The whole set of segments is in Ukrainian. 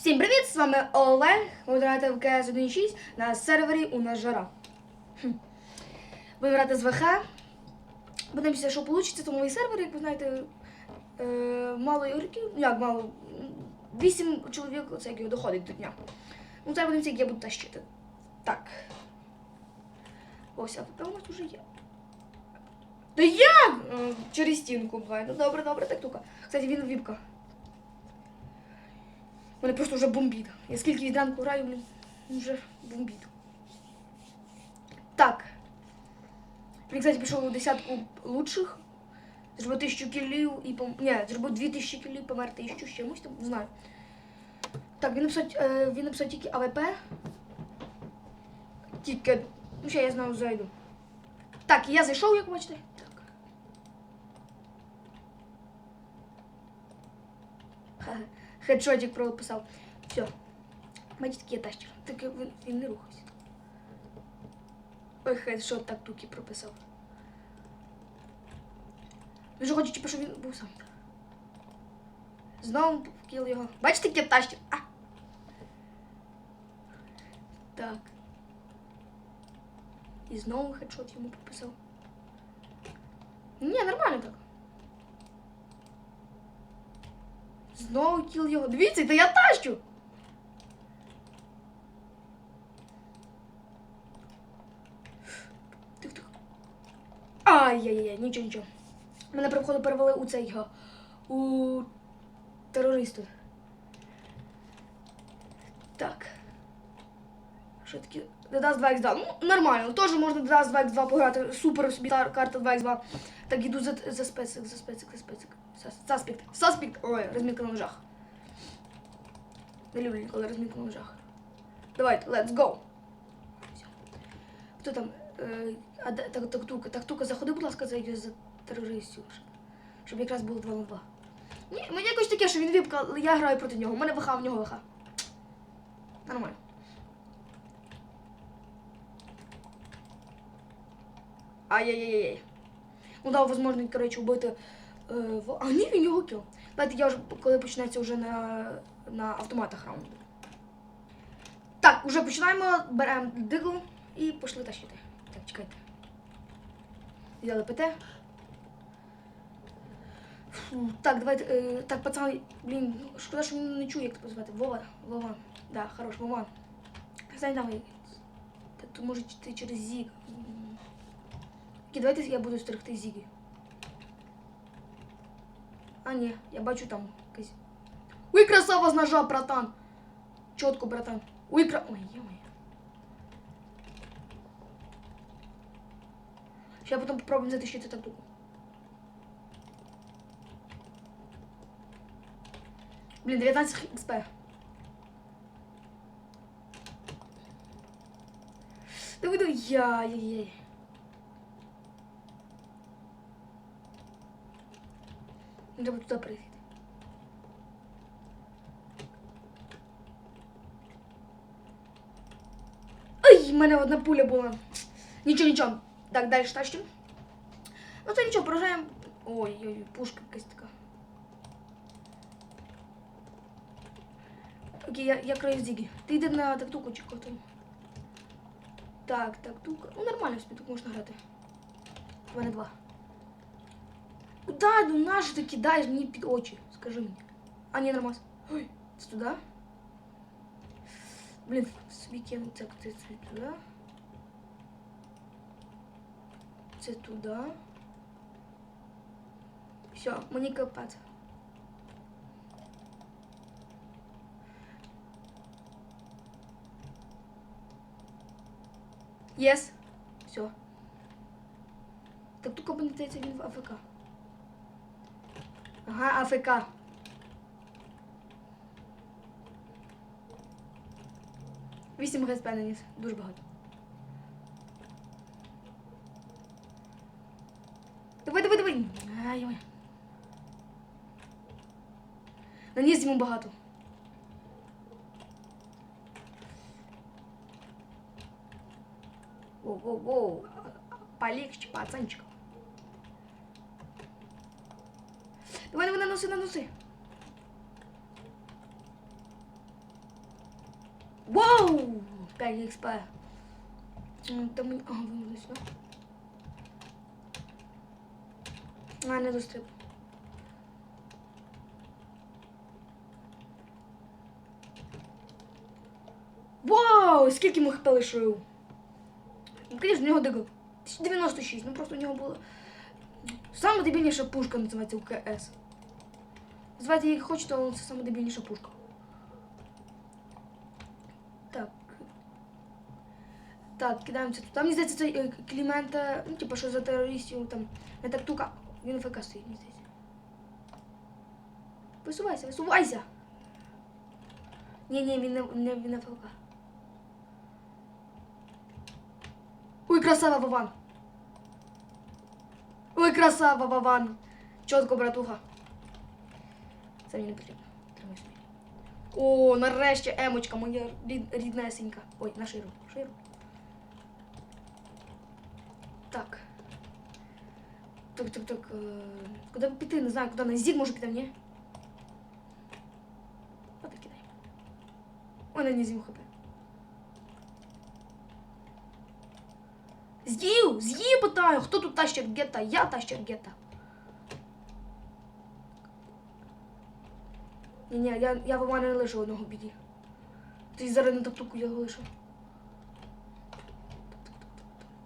Всім привіт! З вами Олег. Ви в КС 1.6 на сервері у нас жара. Будемо з ВХ. Подивимося, що вийде, тому і сервер, як ви знаєте, е, мало ігроків. Ну, Як мало? Вісім чоловік це як доходить до дня. Ну, це подивимося, як я буду тащити. Так. Ось, а у нас вже є. Та як? Е, Через стінку буває. Ну добре, добре, так тука. Кстати, він віпка. Мене просто вже бомбить. Я скільки від ранку граю, блін, вже бомбить. Так. Він, кстати, пішов у десятку лучших. Зробив тисячу кілів і пом... Ні, зробив дві тисячі кілів, помер тисячу з чимось там, не знаю. Так, він написав, е, він написав тільки АВП. Тільки. Ну, ще я знаю, зайду. Так, я зайшов, як бачите. Так. Ха-ха. Хедшотик прописав. Все. Бачите, такий я тащер. Так він, не рухався. Ой, хедшот так туки прописав. Він же хоче, типу, щоб він був сам. Знову вкіл його. Бачите, який я тащер? А! Так. І знову хедшот йому прописав. Ні, нормально так. Знову кіл його. Дивіться, та я тащу. Ай-яй-яй, нічого, нічого. Мене при перевели у цей його. У терористів. Так. Що таке? Дедас 2x2. Ну, нормально. Теж можна Дедас 2x2 пограти. Супер собі карта 2x2. Так, іду за специк, за специк, за специк. Саспект. Саспект. Ой, розмітка на ножах. Не люблю ніколи розмітку на ножах. Давайте, let's go. Хто там? Е, тактука, тактука, заходи, будь ласка, за, за терористів. Щоб, якраз було 2 на 2. Ні, мені якось таке, що він віпка, але я граю проти нього. У мене ВХ, в нього ВХ. Нормально. Ай-яй-яй-яй. Ну дав можливість, коротше, вбити. Е. А ні, він його кіл. Давайте я вже, коли почнеться вже на, на автоматах раунд. Так, уже починаємо, беремо дигл і пішли тащити. Так, чекайте. Взяли ПТ. Фу, так, давайте. Е, так, пацани, блін, шкода, що він не чує, як тебе звати. Вова, Вова. Да, хорош, Вова. Знай давай. То може ти через зіг. Давайте я буду стерегти зіги. А, не, я бачу там якийсь. Уй, красава с ножа, братан! четко, братан. Уй, кра... Ой, є моє. Ще я потім попробую затащити татуку. Блін, 19 XP. Да выйду я, я, я. Треба туди прийти. Ай, в мене одна пуля була. Нічого, нічого. Так, далі тащимо. Ну це нічого, поражаємо. Ой, ой, пушка якась така. Окей, я, я краю зіги. Ти йди на тактуку чи кого там. Так, тактука. Ну нормально собі тут можна грати. У мене два. Куда ну наш ти кидаєш мені під очі? Скажи мені. А, ні, нормас. Ой, це туди? Блін, собі кину. Так, це, це туди. Це туди. Все, мені капець. Єс. Все. Так тільки мені здається, він в АФК. Ага, АФК. Вісім ГСП наніс. Дуже багато. Давай, давай, давай. Ай, ой. Наніс йому багато. Воу-воу-воу. Полегче, пацанчик. Давай, давай, наноси, наноси. Вау! 5 XP. М, Та мені... Ага, вимкнули. А, не достриб. Вау! Скільки йому хп лишив? Ну, Звісно, у нього дигл. 96, ну просто у нього було. Саме дебільніша пушка називається у КС. Звати її як хочете, але це саме дебільніша пушка. Так. Так, кидаємося тут. Там, мені здається, цей е, Клімент, е, ну, типу, що за терористів, там, не тактука, він ФК стоїть, мені здається. Висувайся, висувайся! Ні, ні, він не, не, він не ФК. Ой, красава, Вован! Ой, красава, Вован! Чітко, братуха. Це мені не потрібно. Тримай. О, нарешті емочка, моя рід, ріднесенька. Ой, на ширу. Ширу. Так. Так, так, так. Е, куди піти? Не знаю, куди на зік може піти, ні? От так кидай. Ой, на нізім хп. Хто тут? Я тащу гетта. Ні, ні, я, я в мене не лишу одного біді. Ти зараз на таптуку я лишу.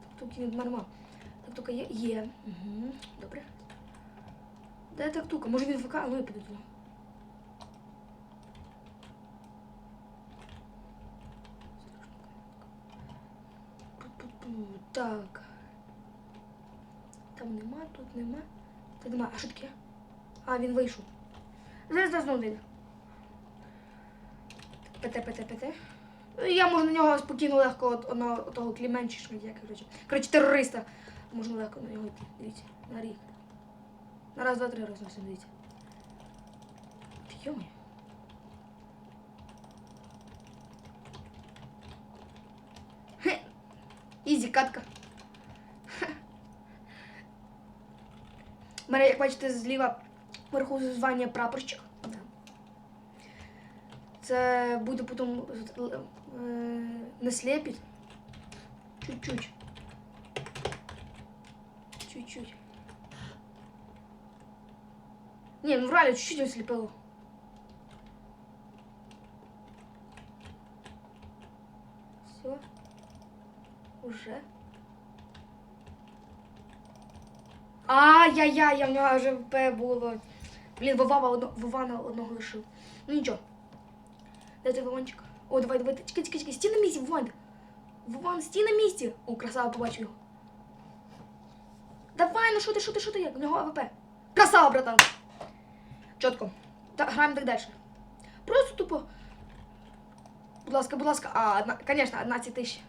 Таптуки не нормально. Тактука є? Є. Угу. Добре. Де тактука? Може він ФК? Ну я піду туди. Так. Там нема, тут нема. Тут нема. А що таке? А, він вийшов. Зараз знову вийде. Пете, пете, пете. Я можу на нього спокійно легко от, одного того кліменчика, як коротше. Коротше, терориста. Можна легко на нього йти. Дивіться. На рік. На раз, два, три розносимо, дивіться. Йомай. Хе. Ізі катка. У мене, як бачите, зліва вверху звання прапорщик. Це буде потім е, не слепить. Чуть-чуть. Чуть-чуть. Не, ну реально чуть-чуть ослепило. Все. Уже. Ай-яй-яй, я в нього вже ВП було. Блін, Вова одно, Вована одного лишив. Ну нічого. Де той Вованчик? О, давай, давай. Чекай, чекай, чекай. Стій на місці, Вован. Вован, стій на місці. О, красава, побачив його. Давай, ну що ти, що ти, що ти, як? В нього АВП. Красава, братан. Чітко. Так, граємо так далі. Просто тупо. Будь ласка, будь ласка. А, одна, конечно, 11 тисяч.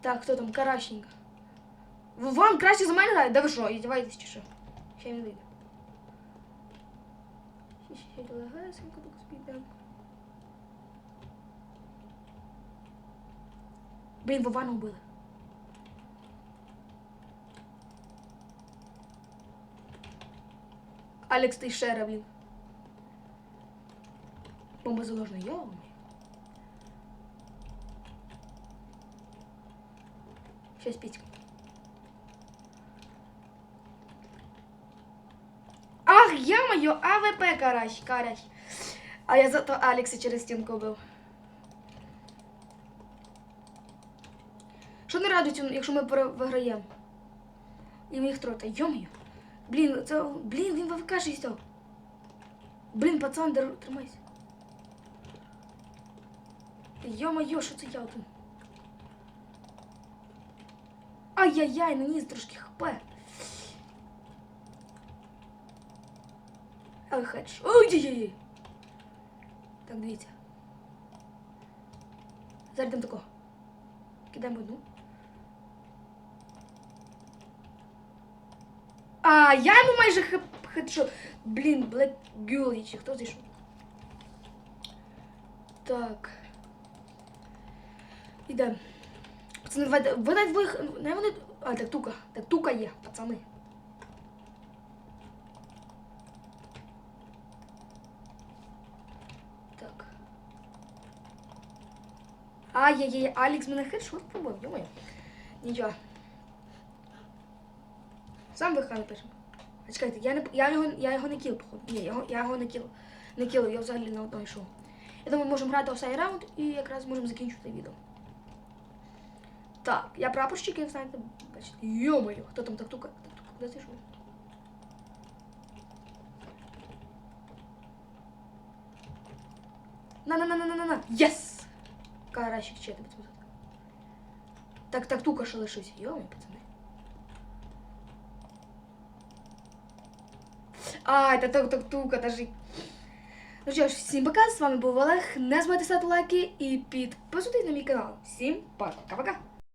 Так, хто там? Каращенька. Вам краще за мене грає? Да ви що, іздіваєтесь чи що? Ще він вийде. Ще, ще, легесенько так спійдемо. Блін, Вована вбили. Алекс Тейшера, блін. Бомба заложена, йоу. Щас піцька. Я-моє, АВП карась, карась. А я зато Алекса через стінку бив. Що не радується, якщо ми виграємо? І ми їх троє. Йомаю. Блін, це. Блін, він ВВК 6. Блін, пацан, дер- тримайся. Йо-моє, що це я тут? Ай-яй-яй, наніс трошки хп. Ой, хедж. Ой-яй-яй. Так, дивіться. Зараз йдемо такого. Кидаємо одну. А, я йому майже хеп, хедшот. Блін, Блек Гюлі, чи хто зайшов? Так. Ідемо. Пацани, давайте, ви навіть двоїх, не вони, а, так тука, так тука є, пацани. Ай-яй-яй, Алікс мене хедшот пробив, йомаю. Нічого. Сам виха напишем. А чекайте, я, не, я, його, я його не кіл, походу. Ні, я його, я його не кіл. Не кіл, я взагалі на одного йшов. Я думаю, можемо грати оцей раунд і якраз можемо закінчити відео. Так, я прапорщик, знаєте, бачите. Йо-моє, хто там тактука? Тактука, куди ти йшов? На-на-на-на-на-на. Єс! Каращик, чи я тебе тут? Так, тактука ще лишився. Йо-моє, пацани. Ай, та так, тактука, та жить. Ну що ж, всім пока, з вами був Олег. Не забувайте ставити лайки і підписуйтесь на мій канал. Всім пока-пока.